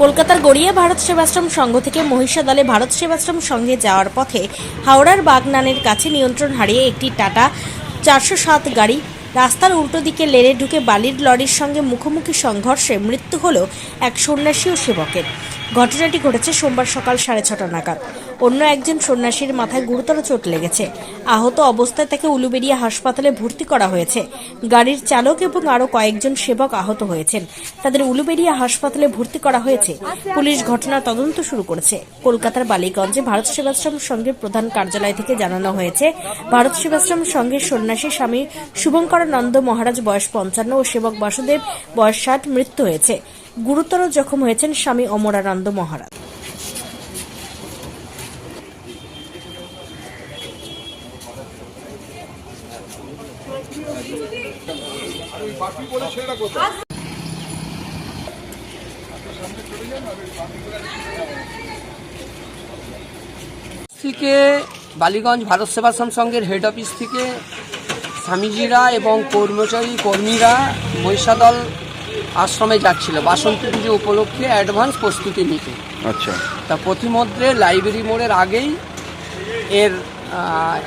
কলকাতার গড়িয়া ভারত সেবাশ্রম সংঘ থেকে মহিষা দলে ভারত সেবাশ্রম সংঘে যাওয়ার পথে হাওড়ার বাগনানের কাছে নিয়ন্ত্রণ হারিয়ে একটি টাটা চারশো সাত গাড়ি রাস্তার উল্টো দিকে লেনে ঢুকে বালির লরির সঙ্গে মুখোমুখি সংঘর্ষে মৃত্যু হল এক সন্ন্যাসী ও সেবকের। ঘটনাটি ঘটেছে সোমবার সকাল সাড়ে ছটা নাগাদ। অন্য একজন সন্ন্যাসীর মাথায় গুরুতর চোট লেগেছে। আহত অবস্থায় তাকে উলুবেড়িয়া হাসপাতালে ভর্তি করা হয়েছে। গাড়ির চালক এবং আরও কয়েকজন সেবক আহত হয়েছেন। তাদের উলুবেড়িয়া হাসপাতালে ভর্তি করা হয়েছে। পুলিশ ঘটনার তদন্ত শুরু করেছে। কলকাতার বালিগঞ্জে ভারত সেবাশ্রম সংঘের প্রধান কার্যালয় থেকে জানানো হয়েছে, ভারত সেবাশ্রম সংঘের সন্ন্যাসী স্বামী শুভঙ্করানন্দ মহারাজ বয়স পঞ্চান্ন ও সেবক বাসুদেব বয়স ষাট, মৃত্যু হয়েছে। গুরুতর জখম হয়েছেন স্বামী অমরানন্দ মহারাজ। থেকে বালিগঞ্জ ভারত সেবাশ্রম সংঘের হেড অফিস থেকে স্বামীজিরা এবং কর্মচারী, কর্মীরা, মহিষাদল আশ্রমে যাচ্ছিল। বাসন্তী পুজো উপলক্ষে অ্যাডভান্স প্রস্তুতি নিতে। আচ্ছা। তা প্রতিমধ্যে লাইব্রেরি মোড়ের আগেই এর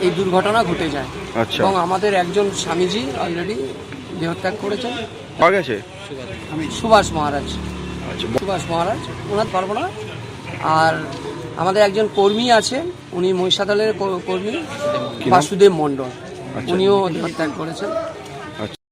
এই দুর্ঘটনা ঘটে যায়। আচ্ছা। এবং আমাদের একজন স্বামীজি অলরেডি দেহত্যাগ করেছেন। পাওয়া গেছে সুভাষ মহারাজ। আচ্ছা। সুভাষ মহারাজ ওনার পারব না। আর আমাদের একজন কর্মী আছে উনি মহিষাদলের কর্মী বাসুদেব মণ্ডল। আচ্ছা। উনিও দেহত্যাগ করেছেন।